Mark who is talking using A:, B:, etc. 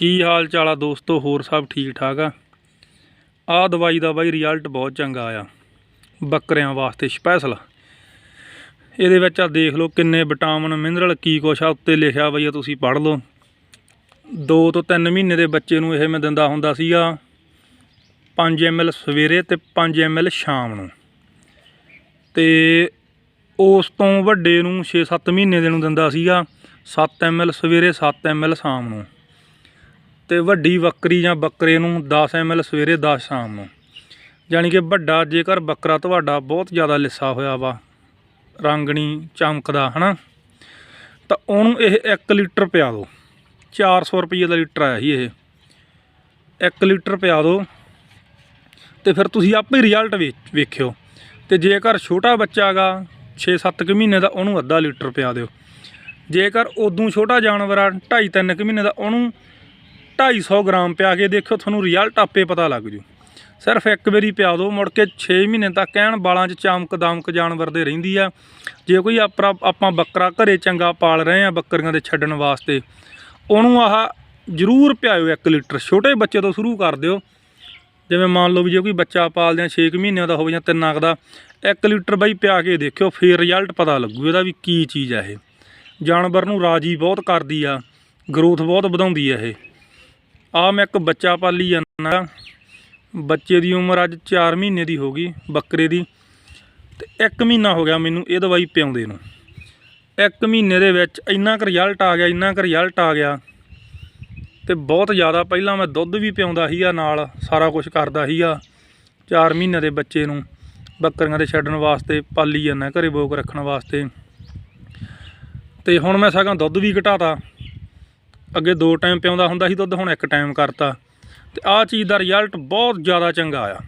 A: ਕੀ ਹਾਲ ਚਾਲ ਆ ਦੋਸਤੋ? ਹੋਰ ਸਭ ਠੀਕ ਠਾਕ ਆ? ਆ ਦਵਾਈ ਦਾ ਬਾਈ ਰਿਜ਼ਲਟ ਬਹੁਤ ਚੰਗਾ ਆਇਆ ਬੱਕਰਿਆਂ ਵਾਸਤੇ ਸਪੈਸ਼ਲ ਇਹਦੇ ਵਿੱਚ ਆ ਦੇਖ ਲਓ ਕਿੰਨੇ ਵਿਟਾਮਿਨ ਮਿਨਰਲ ਕੀ ਕੁਛ ਆ, ਉੱਤੇ ਲਿਖਿਆ ਬਈ ਆ, ਤੁਸੀਂ ਪੜ੍ਹ ਲਓ। 2 ਤੋਂ 3 ਮਹੀਨੇ ਦੇ ਬੱਚੇ ਨੂੰ ਇਹ ਮੈਂ ਦਿੰਦਾ ਹੁੰਦਾ ਸੀਗਾ 5 ml ਸਵੇਰੇ ਤੇ 5 ml ਸ਼ਾਮ ਨੂੰ। ਤੇ ਉਸ ਤੋਂ ਵੱਡੇ ਨੂੰ 6-7 ਮਹੀਨੇ ਦੇ ਨੂੰ ਦਿੰਦਾ ਸੀਗਾ 7 ml ਸਵੇਰੇ 7 ml ਸ਼ਾਮ ਨੂੰ। ਤੇ ਵੱਡੀ ਬੱਕਰੀ ਜਾਂ ਬੱਕਰੇ ਨੂੰ 10 ml ਸਵੇਰੇ 10 ਸ਼ਾਮ ਨੂੰ। ਯਾਨੀ ਕਿ ਵੱਡਾ, ਜੇਕਰ ਬੱਕਰਾ ਤੁਹਾਡਾ ਬਹੁਤ ਜ਼ਿਆਦਾ ਲਿੱਸਾ ਹੋਇਆ ਵਾ, ਰੰਗਣੀ, ਚਮਕਦਾ, ਹਨਾ, ਤਾਂ ਉਹਨੂੰ ਇਹ 1 ਲੀਟਰ ਪਿਆ ਦਿਓ। 400 ਰੁਪਏ ਦਾ ਲੀਟਰ ਆਇਆ ਸੀ ਇਹ। 1 ਲੀਟਰ ਪਿਆ ਦਿਓ ਤੇ ਫਿਰ ਤੁਸੀਂ ਆਪੇ ਰਿਜ਼ਲਟ ਵੇਖਿਓ। ਤੇ ਜੇਕਰ ਛੋਟਾ ਬੱਚਾ ਗਾ 6-7 ਕੁ ਮਹੀਨੇ ਦਾ, ਉਹਨੂੰ ਅੱਧਾ ਲੀਟਰ ਪਿਆ ਦਿਓ। ਜੇਕਰ ਉਦੋਂ ਛੋਟਾ ਜਾਨਵਰ ਆ 2.5-3 ਕੁ ਮਹੀਨੇ ਦਾ, ਉਹਨੂੰ 250 ਗ੍ਰਾਮ ਪਿਆ ਕੇ ਦੇਖਿਓ, ਤੁਹਾਨੂੰ ਰਿਜ਼ਲਟ ਆਪੇ ਪਤਾ ਲੱਗ ਜੂ। ਸਿਰਫ ਇੱਕ ਵਾਰੀ ਪਿਆ ਦਿਓ, ਮੁੜ ਕੇ 6 ਮਹੀਨੇ ਤੱਕ ਐਨ ਵਾਲਾਂ 'ਚ ਚਮਕ ਦਾਮਕ ਜਾਨਵਰ ਦੇ ਰਹਿੰਦੀ ਆ। ਜੇ ਕੋਈ ਆਪਣਾ ਆਪਾਂ ਬੱਕਰਾ ਘਰੇ ਚੰਗਾ ਪਾਲ ਰਹੇ ਆ ਬੱਕਰੀਆਂ ਦੇ ਛੱਡਣ ਵਾਸਤੇ, ਉਹਨੂੰ ਆਹ ਜ਼ਰੂਰ ਪਿਆਇਓ 1 ਲੀਟਰ, ਛੋਟੇ ਬੱਚੇ ਤੋਂ ਸ਼ੁਰੂ ਕਰ ਦਿਓ। ਜਿਵੇਂ ਮੰਨ ਲਓ ਵੀ ਜੇ ਕੋਈ ਬੱਚਾ ਪਾਲਦੇ ਆ 6 ਮਹੀਨਿਆਂ ਦਾ ਹੋਵੇ ਜਾਂ 3 ਕੁ ਦਾ 1 ਲੀਟਰ ਬਾਈ ਪਿਆ ਕੇ ਦੇਖਿਓ, ਫੇਰ ਰਿਜ਼ਲਟ ਪਤਾ ਲੱਗੂ ਇਹਦਾ ਵੀ ਕੀ ਚੀਜ਼ ਆ ਇਹ। ਜਾਨਵਰ ਨੂੰ ਰਾਜੀ ਬਹੁਤ ਕਰਦੀ ਆ ਗਰੋਥ ਬਹੁਤ ਵਧਾਉਂਦੀ ਆ ਇਹ। ਆ ਮੈਂ ਇੱਕ ਬੱਚਾ ਪਾਲੀ ਜਾਂਦਾ। ਬੱਚੇ ਦੀ ਉਮਰ ਅੱਜ 4 ਮਹੀਨੇ ਦੀ ਹੋ ਗਈ, ਬੱਕਰੇ ਦੀ। ਤੇ 1 ਮਹੀਨਾ ਹੋ ਗਿਆ ਮੈਨੂੰ ਇਹ ਦਵਾਈ ਪਿਆਉਂਦੇ ਨੂੰ। 1 ਮਹੀਨੇ ਦੇ ਵਿੱਚ ਇੰਨਾ ਕੁ ਰਿਜ਼ਲਟ ਆ ਗਿਆ, ਇੰਨਾ ਕੁ ਰਿਜ਼ਲਟ ਆ ਗਿਆ। ਤੇ ਬਹੁਤ ਜ਼ਿਆਦਾ ਪਹਿਲਾਂ ਮੈਂ ਦੁੱਧ ਵੀ ਪਿਆਉਂਦਾ ਸੀਗਾ ਨਾਲ, ਸਾਰਾ ਕੁਝ ਕਰਦਾ ਸੀਗਾ। 4 ਮਹੀਨੇ ਦੇ ਬੱਚੇ ਨੂੰ ਬੱਕਰੀਆਂ ਦੇ ਛੱਡਣ ਵਾਸਤੇ ਪਾਲੀ ਜਾਂਦਾ, ਘਰੇ ਬੋਕ ਰੱਖਣ ਵਾਸਤੇ। ਤੇ ਹੁਣ ਮੈਂ ਸਗੋਂ ਦੁੱਧ ਵੀ ਘਟਾਤਾ। ਅੱਗੇ ਦੋ ਟਾਈਮ ਪਿਆਉਂਦਾ ਹੁੰਦਾ ਸੀ ਦੁੱਧ, ਹੁਣ ਇੱਕ ਟਾਈਮ ਕਰਤਾ। ਤੇ ਆਹ ਚੀਜ਼ ਦਾ ਰਿਜ਼ਲਟ ਬਹੁਤ ਜ਼ਿਆਦਾ ਚੰਗਾ ਆ